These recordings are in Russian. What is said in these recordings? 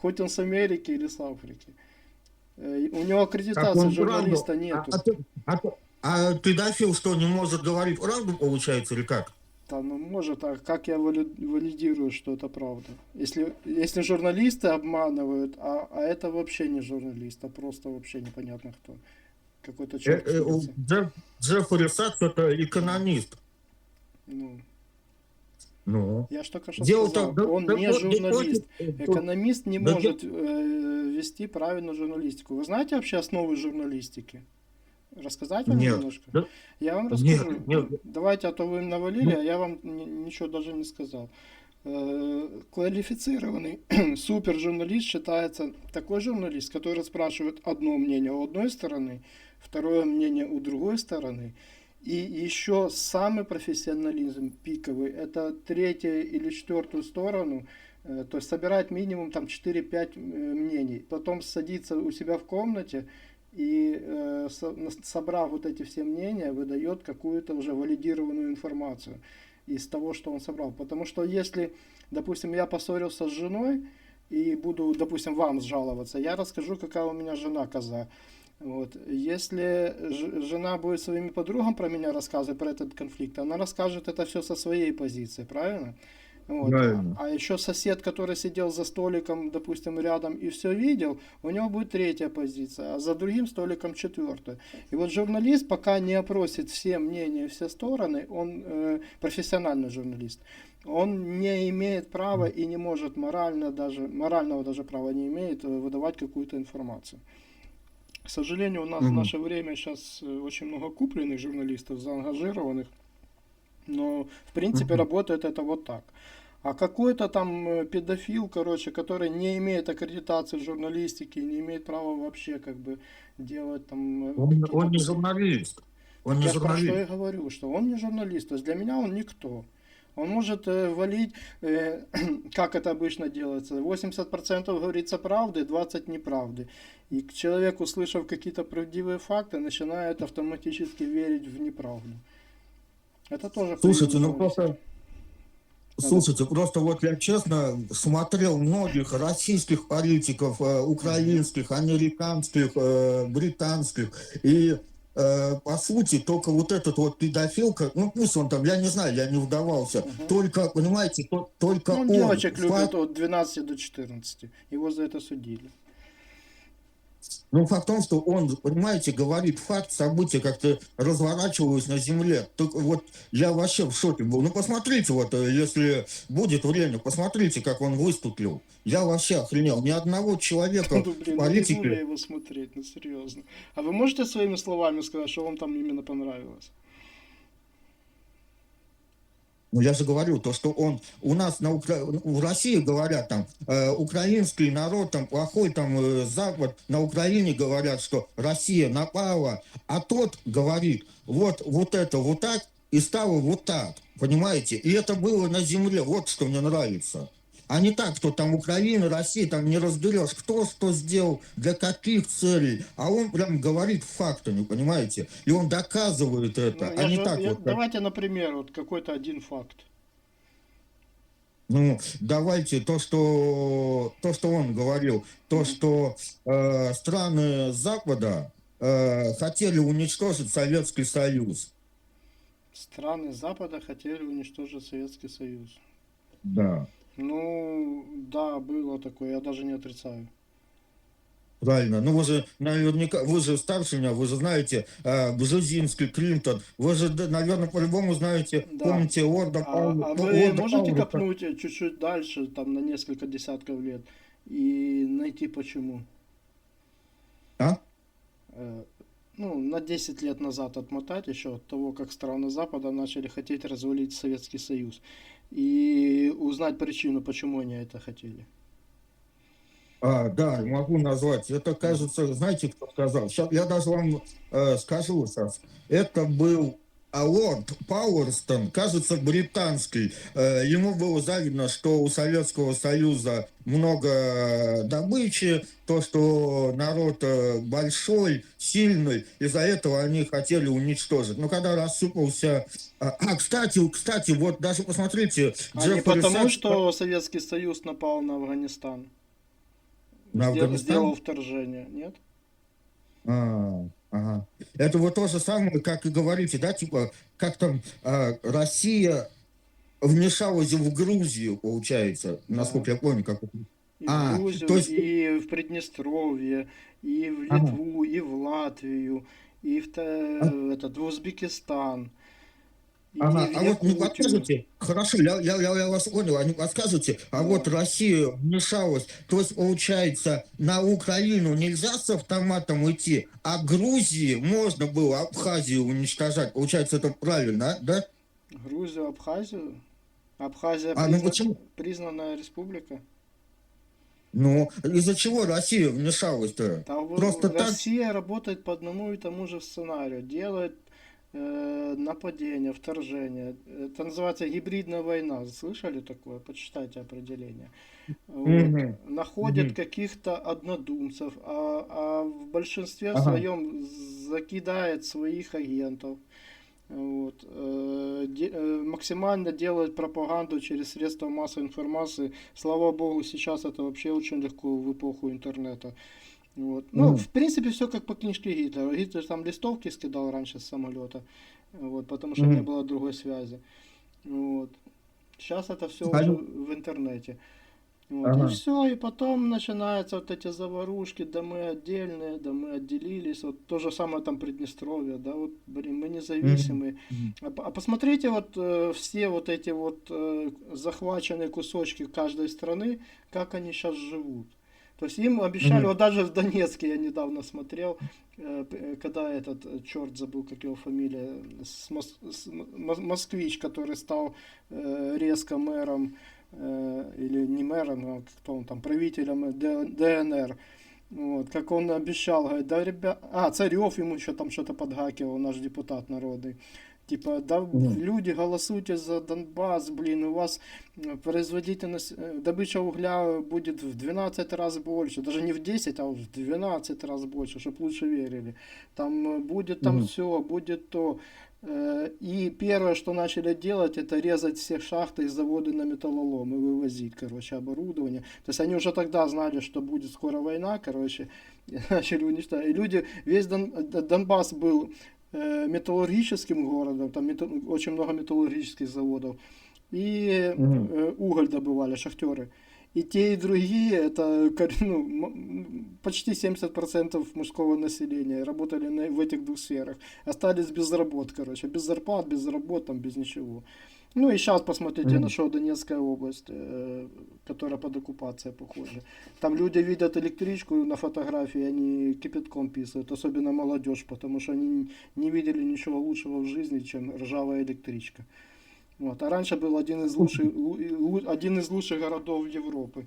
хоть он с Америки или с Африки. Э, У него аккредитации он журналиста правду- нету. А, а ты- а а педофил что, не может говорить правду, получается, или как? Да, ну может, а как я вали- валидирую, что это правда? Если, если журналисты обманывают, а, а это вообще не журналист, а просто вообще непонятно кто. Какой-то Э, черт. э, улицы. Джефф- Джеффри Сакс это экономист. Ну, Ну. я ж только что Дело сказал, да- он да не вот- журналист. да Экономист не Да может э, вести правильную журналистику. Вы знаете вообще основы журналистики? Рассказать вам Нет. немножко? Да- Я вам Нет, расскажу. нет. Давайте, а то вы навалили, Ну. а я вам ни- ничего даже не сказал. Э, Квалифицированный супер-журналист считается такой журналист, который спрашивает одно мнение у одной стороны, второе мнение у другой стороны, и еще самый профессионализм пиковый, это третья или четвертую сторону, э, то есть собирать минимум там 4-5 э, мнений, потом садиться у себя в комнате и э, собрав вот эти все мнения, выдает какую-то уже валидированную информацию из того, что он собрал. Потому что если, допустим, я поссорился с женой и буду, допустим, вам жаловаться, я расскажу, какая у меня жена коза. Вот. Если жена будет своими подругам про меня рассказывать, про этот конфликт, она расскажет это все со своей позиции, правильно? Вот. Правильно. А еще сосед, который сидел за столиком, допустим, рядом и все видел, у него будет третья позиция, а за другим столиком четвертая. И вот журналист, пока не опросит все мнения, все стороны, он э, профессиональный журналист, он не имеет права и не может морально даже, морального даже права не имеет э, выдавать какую-то информацию. К сожалению, у нас в Мгм. наше время сейчас очень много купленных журналистов, заангажированных, но в принципе Мгм. работает это вот так. А какой-то там э, педофил, короче, который не имеет аккредитации в журналистике, не имеет права вообще как бы делать там... э, Он, какие-то он не журналист. Он не я про что журналист. я говорю, что он не журналист. То есть для меня он никто. Он может э, валить, э, как это обычно делается, 80% говорится правды, 20% неправды. И к человеку, услышав какие-то правдивые факты, начинает автоматически верить в неправду. Это тоже... Слушайте, ну просто... Слушайте, просто вот я честно смотрел многих российских политиков, э, украинских, американских, э, британских, и э, по сути только вот этот вот педофил, ну пусть он там, я не знаю, я не вдавался, Мгм. только, понимаете, то- только Ну, он, девочек любит от 12 до 14. Его за это судили. Ну, факт в том, что он, понимаете, говорит факт, события как-то разворачивались на земле. Так вот, я вообще в шоке был. Ну, посмотрите, вот, э, если будет время, посмотрите, как он выступил. Я вообще охренел. Ни одного человека Ну, блин, в ну политике... его смотреть, ну серьезно. А вы можете своими словами сказать, что вам там именно понравилось? Ну, я же говорю, то, что он у нас на Укра... в России говорят там, э, украинский народ там плохой, там э, Запад, на Украине говорят, что Россия напала, а тот говорит, вот, вот это вот так, и стало вот так, понимаете? И это было на земле, вот что мне нравится. А не так, что там Украина, Россия, там не разберешь, кто что сделал, для каких целей. А он прям говорит фактами, понимаете? И он доказывает это, Ну, а не же- так я- вот. как- Давайте, например, вот какой-то один факт. Ну, давайте то, что то, что он говорил, то, что э, страны Запада э, хотели уничтожить Советский Союз. Страны Запада хотели уничтожить Советский Союз. Да. Ну, да, было такое, я даже не отрицаю. Правильно. Ну, вы же наверняка, вы же старше меня, вы же знаете э, Бжезинский, Клинтон. Вы же, наверное, по-любому знаете, Да. помните Орда А, Паула- а вы Орда можете Паула- копнуть чуть-чуть дальше, там на несколько десятков лет, и найти почему? А? Э, Ну, на 10 лет назад отмотать еще от того, как страны Запада начали хотеть развалить Советский Союз. И узнать причину, почему они это хотели. А, да, могу назвать. Это, кажется, знаете, кто сказал? Сейчас я даже вам э, скажу сейчас. Это был а, лорд Пауэрстон, кажется, британский. Э, ему было завидно, что у Советского Союза много добычи, то, что народ э, большой, сильный, из-за этого они хотели уничтожить. Но когда рассыпался... А, а, кстати, кстати, вот даже посмотрите... А не потому, Сакс- что Советский Союз напал на Афганистан. На Сделал, Афганистан? сделал вторжение, нет? А, ага. Это вот то же самое, как и говорите, да, типа, как там а, Россия вмешалась в Грузию, получается, насколько я помню, как. И А, в Грузию, то есть- и в Приднестровье, и в Ага. Литву, и в Латвию, и в, та- этот, в Узбекистан, Ага, а вот не подскажете, хорошо, я, я, я, вас понял, а не подскажете, а Да. вот Россия вмешалась, то есть, получается, на Украину нельзя с автоматом идти, а Грузии можно было Абхазию уничтожать, получается, это правильно, да? Грузию, Абхазию? Абхазия А, ну призна- почему? признанная республика? Ну, из-за чего Россия вмешалась-то? Просто так? Россия работает по одному и тому же сценарию. Делает нападение, вторжение. Это называется гибридная война. Слышали такое? Почитайте определение. Вот. Мгм. Находят Мгм. каких-то однодумцев, а, а в большинстве Ага. своем закидает своих агентов. Вот. Э, де- э, максимально делает пропаганду через средства массовой информации. Слава богу, сейчас это вообще очень легко в эпоху интернета. Вот. Ну, Мгм. в принципе, все как по книжке Гитлера. Гитлер там листовки скидал раньше с самолета, вот, потому что не Мгм. было другой связи. Вот. Сейчас это все уже в интернете. Вот, Ага. И все, и потом начинаются вот эти заварушки, да мы отдельные, да мы отделились. Вот то же самое там Приднестровье, да, вот, блин, мы независимые. Мгм. А, а посмотрите вот э, все вот эти вот э, захваченные кусочки каждой страны, как они сейчас живут. То есть им обещали, Мгм. вот даже в Донецке я недавно смотрел, э, э, когда этот э, черт забыл, как его фамилия, с мос- с москвич, который стал резко мэром, или не мэром, а кто он там, правителем ДНР. Вот, как он обещал, говорит, да, ребят, а, Царев ему еще там что-то подгакивал, наш депутат народный. Типа, да, люди, голосуйте за Донбасс, блин, у вас производительность, добыча угля будет в 12 раз больше, даже не в 10, а в 12 раз больше, чтобы лучше верили. Там э, будет там все, будет то. Э, И первое, что начали делать, это резать все шахты и заводы на металлолом и вывозить, короче, оборудование. То есть они уже тогда знали, что будет скоро война, короче, и начали уничтожать. И люди, весь Дон, Донбасс был металлургическим городом, там очень много металлургических заводов. И э, уголь добывали, шахтеры. И те, и другие, это ну, почти 70% мужского населения работали на, в этих двух сферах. Остались без работ, короче, без зарплат, без работ, там, без ничего. Ну и сейчас посмотрите Мгм. на что Донецкая область, э, которая под оккупацией, похоже. Там люди видят электричку на фотографии, они кипятком писают, особенно молодежь, потому что они не видели ничего лучшего в жизни, чем ржавая электричка. Вот. А раньше был один из лучших, лу- один из лучших городов Европы.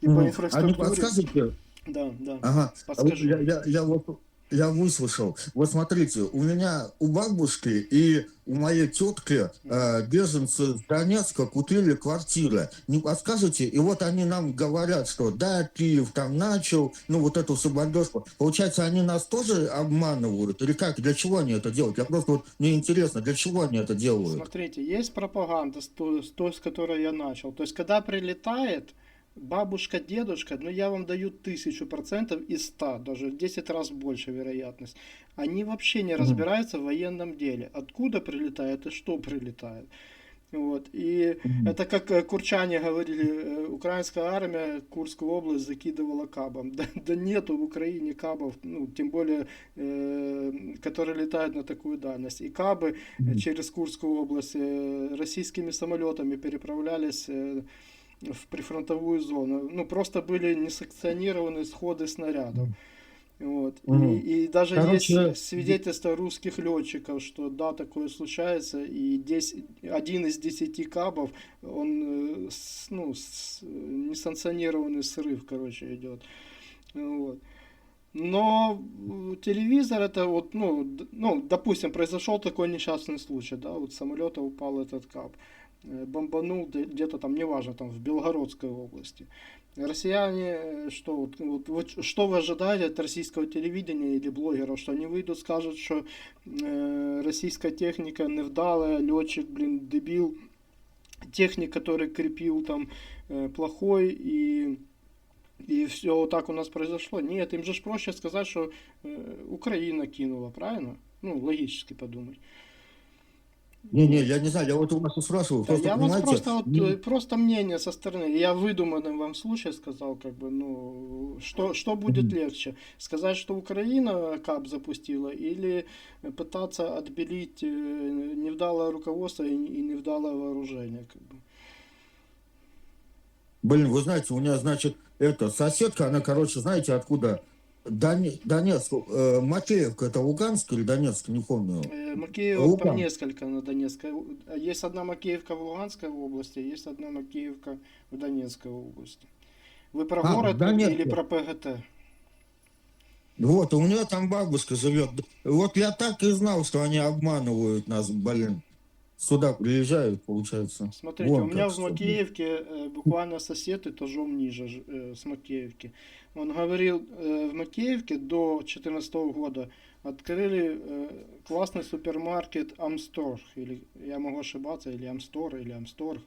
И по Мгм. А не инфраструктуре. подскажете, Да, да. Ага, а вот я, я, я вот я выслушал. Вот смотрите, у меня у бабушки и у моей тетки э, беженцы с Донецка купили квартиры. Не подскажете? И вот они нам говорят, что да, Киев там начал, ну вот эту субордежку. Получается, они нас тоже обманывают? Или как? Для чего они это делают? Я просто вот, мне интересно, для чего они это делают? Смотрите, есть пропаганда, с той, с которой я начал. То есть, когда прилетает бабушка, дедушка, ну я вам даю тысячу процентов из ста, даже в 10 раз больше вероятность. Они вообще не разбираются в военном деле. Откуда прилетает и что прилетает. Вот. И это как э, курчане говорили, э, украинская армия Курскую область закидывала кабом. Да, да нету в Украине кабов, ну, тем более, э, которые летают на такую дальность. И кабы э, через Курскую область э, российскими самолетами переправлялись э, в прифронтовую зону. Ну, просто были несанкционированные сходы снарядов. Вот. Мгм. И, и даже Короче, есть свидетельства русских летчиков, что да, такое случается, и 10, один из десяти кабов, он э, ну, с- несанкционированный срыв, короче, идет. Вот. Но э, телевизор это вот, ну, ну, допустим, произошел такой несчастный случай, да, вот с самолета упал этот кап, э, бомбанул где- где-то там, неважно, там в Белгородской области. Россияне, э, что, вот, вот, вот что вы ожидаете от российского телевидения или блогеров, что они выйдут, скажут, что э, российская техника невдалая, летчик, блин, дебил, техник, который крепил там, э, плохой, и и все вот так у нас произошло. Нет, им же ж проще сказать, что э, Украина кинула, правильно? Ну, логически подумать. Не-не, я не знаю, я вот у вас и спрашиваю, Да, просто, я вас просто, вот, э, просто мнение со стороны. Я выдуманный вам случай сказал, как бы, ну, что, что будет легче? Сказать, что Украина КАП запустила, или пытаться отбелить э, невдалое руководство и, и невдалое вооружение, как бы. Блин, вы знаете, у меня, значит, это, соседка, она, короче, знаете, откуда? Доне- Донецк, э, Макеевка, это Луганск или Донецк, не помню. Э, Макеевок Луганск. там несколько на Донецкой. А Есть одна Макеевка в Луганской области, есть одна Макеевка в Донецкой области. Вы про А, город Донецке. или про ПГТ? Вот, у нее там бабушка живет. Вот я так и знал, что они обманывают нас, блин. Сюда приезжают, получается. Смотрите, Вон у меня в Макеевке э, буквально сосед этажом ниже э, с Макеевки. Он говорил, э, в Макеевке до 2014 года открыли э, классный супермаркет Амстор. Или я могу ошибаться, или Амстор, или Амсторг.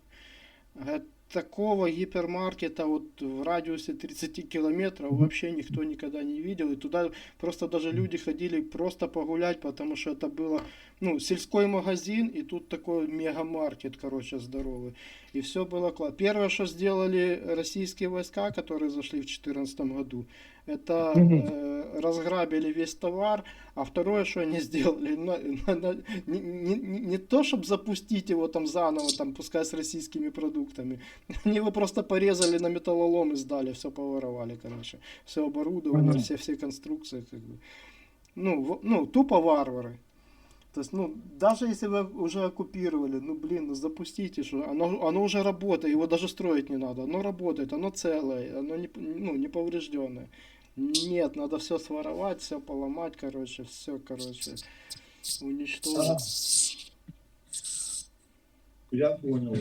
Говорят, такого гипермаркета вот в радиусе 30 километров вообще никто никогда не видел. И туда просто даже люди ходили просто погулять, потому что это было, ну, сельской магазин, и тут такой мегамаркет, короче, здоровый. И все было классно. Первое, что сделали российские войска, которые зашли в 2014 году, это э, разграбили весь товар, а второе, что они сделали, на- на- на- не, не- не- то, чтобы запустить его там заново, там, пускай с российскими продуктами, они его просто порезали на металлолом и сдали, все поворовали, короче, все оборудование, все, все конструкции, как бы. Ну, ну, тупо варвары. То есть, ну, даже если вы уже оккупировали, ну, блин, ну, запустите, что оно, оно уже работает, его даже строить не надо, оно работает, оно целое, оно не, ну, не поврежденное. Нет, надо все своровать, все поломать, короче, все, короче, уничтожить. Я понял.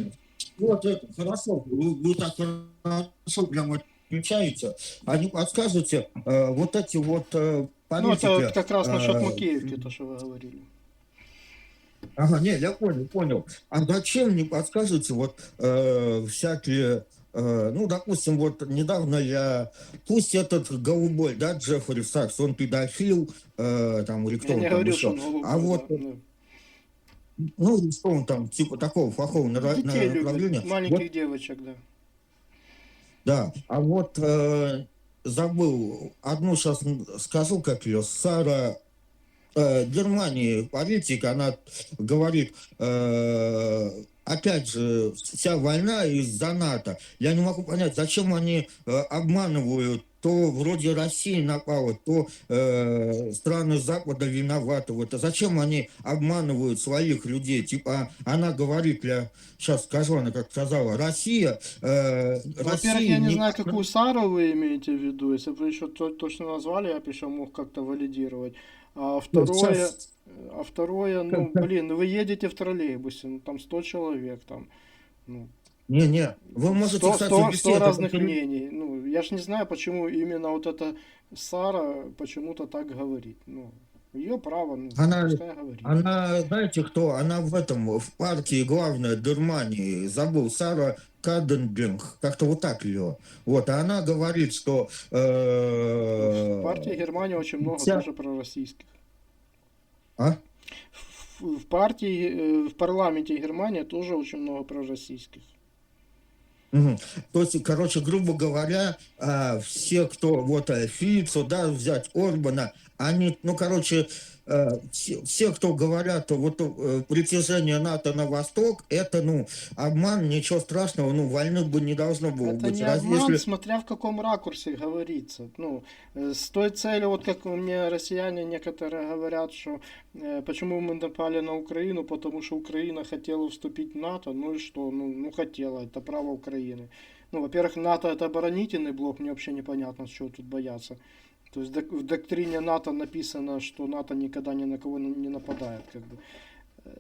Вот это, хорошо, вы, вы так хорошо прям отвечаете. А не подскажете, э, вот эти вот э, Ну, политики... это вот как раз насчет э, Макеевки, то, что вы говорили. Ага, не, я понял, понял. А зачем не подскажете вот э, всякие, э, ну, допустим, вот недавно я, пусть этот голубой, да, Джеффри Сакс, он педофил, э, там, или кто он там еще. голубой, А вот, да, да. ну, что он там, типа такого плохого Детей направления. любит, маленьких девочек, да. Да, а вот э, забыл, одну сейчас скажу, как ее, Сара э, Германии политик, она говорит, э, опять же, вся война из-за НАТО. Я не могу понять, зачем они э, обманывают, то вроде Россия напала, то э, страны Запада виноваты. Вот. А зачем они обманывают своих людей? Типа, она говорит, я сейчас скажу, она как сказала, Россия... Э, Во-первых, я не не- знаю, какую Сару вы имеете в виду. Если бы вы еще то- точно назвали, я бы еще мог как-то валидировать. А Ну, второе, а второе, ну, блин, ну вы едете в троллейбусе, ну там 100 человек, там, ну, Не-не, вы можете, 100, кстати, 100, вести 100 это разных теле- мнений. Ну, я ж не знаю, почему именно вот эта Сара почему-то так говорит. Ну, ее право, ну, Она- пускай говорит. Она, знаете кто? Она в этом, в партии главная Германии, забыл, Сара Каденберг, как-то вот так ее. Вот, а она говорит, что... э, В партии Германии очень много вся- тоже пророссийских. А? В, в партии, э, в парламенте Германии тоже очень много пророссийских. Мгм. То есть, короче, грубо говоря, а, все, кто вот э, Фицо, да, взять Орбана, они, ну, короче, все, все, кто говорят, вот э, притяжение НАТО на восток, это, ну, обман, ничего страшного, ну, войны бы не должно было Это быть. не Разве обман, если- смотря в каком ракурсе говорится. Ну, э, с той целью, вот как мне россияне некоторые говорят, что э, почему мы напали на Украину, потому что Украина хотела вступить в НАТО, ну и что, ну, ну хотела, это право Украины. Ну, во-первых, НАТО это оборонительный блок, мне вообще непонятно, чего тут бояться. То есть в доктрине НАТО написано, что НАТО никогда ни на кого не нападает, как бы.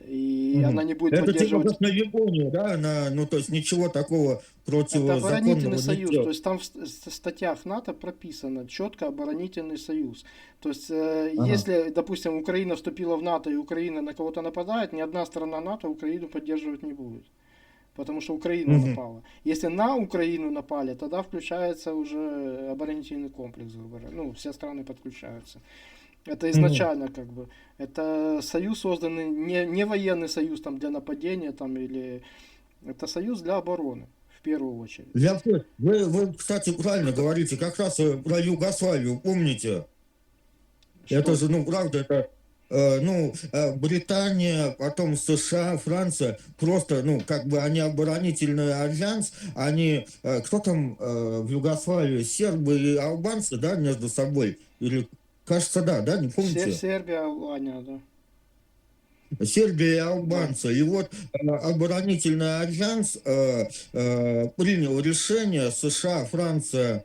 И Мгм. она не будет Это типа поддерживать на Японию, да, на, ну, то есть ничего такого Это противозаконного оборонительный не союз. делает. То есть там в ст- ст- статьях НАТО прописано четко оборонительный союз. То есть, э, Ага. если, допустим, Украина вступила в НАТО и Украина на кого-то нападает, ни одна страна НАТО Украину поддерживать не будет. Потому что Украина Мгм. напала. Если на Украину напали, тогда включается уже оборонительный комплекс, грубо говоря. Ну, все страны подключаются. Это изначально как бы. Это союз созданный, не, не военный союз там для нападения там или... Это союз для обороны, в первую очередь. Я, вы, вы, кстати, правильно говорите, как раз э, про Югославию, помните? Это Что? же, ну, правда, это, ну, э, Британия, потом США, Франция, просто, ну, как бы они оборонительный альянс, они, э, кто там э, в Югославии, сербы и албанцы, да, между собой? Или, кажется, да, да, не помните? Сер- Сербия, Албания, да. Сербия и албанцы. И вот э, оборонительный альянс э, э, принял решение, США, Франция,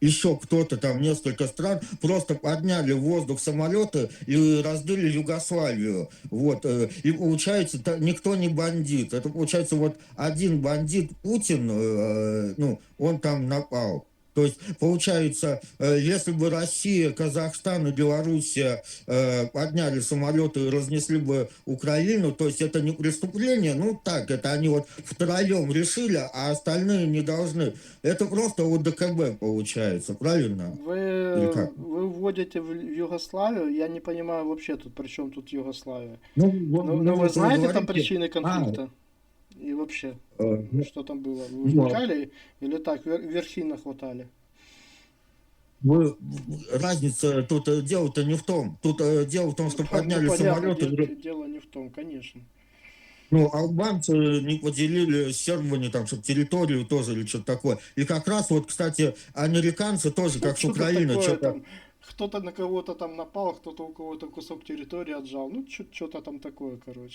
еще кто-то там, несколько стран, просто подняли в воздух самолеты и разбили Югославию. Вот. э, И получается, никто не бандит. Это получается вот один бандит Путин, э, ну, он там напал. То есть, получается, э, если бы Россия, Казахстан и Белоруссия э, подняли самолеты и разнесли бы Украину, то есть это не преступление, ну так, это они вот втроем решили, а остальные не должны. Это просто ОДКБ получается, правильно? Вы, вы вводите в Югославию, я не понимаю вообще тут, при чем тут Югославия. Ну, Ну, ну, вы знаете там говорите, причины конфликта? И вообще, э, ну, что там было? Вы Ну, вникали или так, вер- верхи нахватали? вы- разница тут э, дело-то не в том. Тут э, дело в том, что Ну, подняли понятно, самолеты. де- де- дело не в том, конечно. Ну, албанцы не поделили сербами, там, чтобы территорию тоже или что-то такое. И как раз вот, кстати, американцы тоже, как с Украины, что-то... Кто-то на кого-то там напал, кто-то у кого-то кусок территории отжал. Ну, что-то там такое, короче.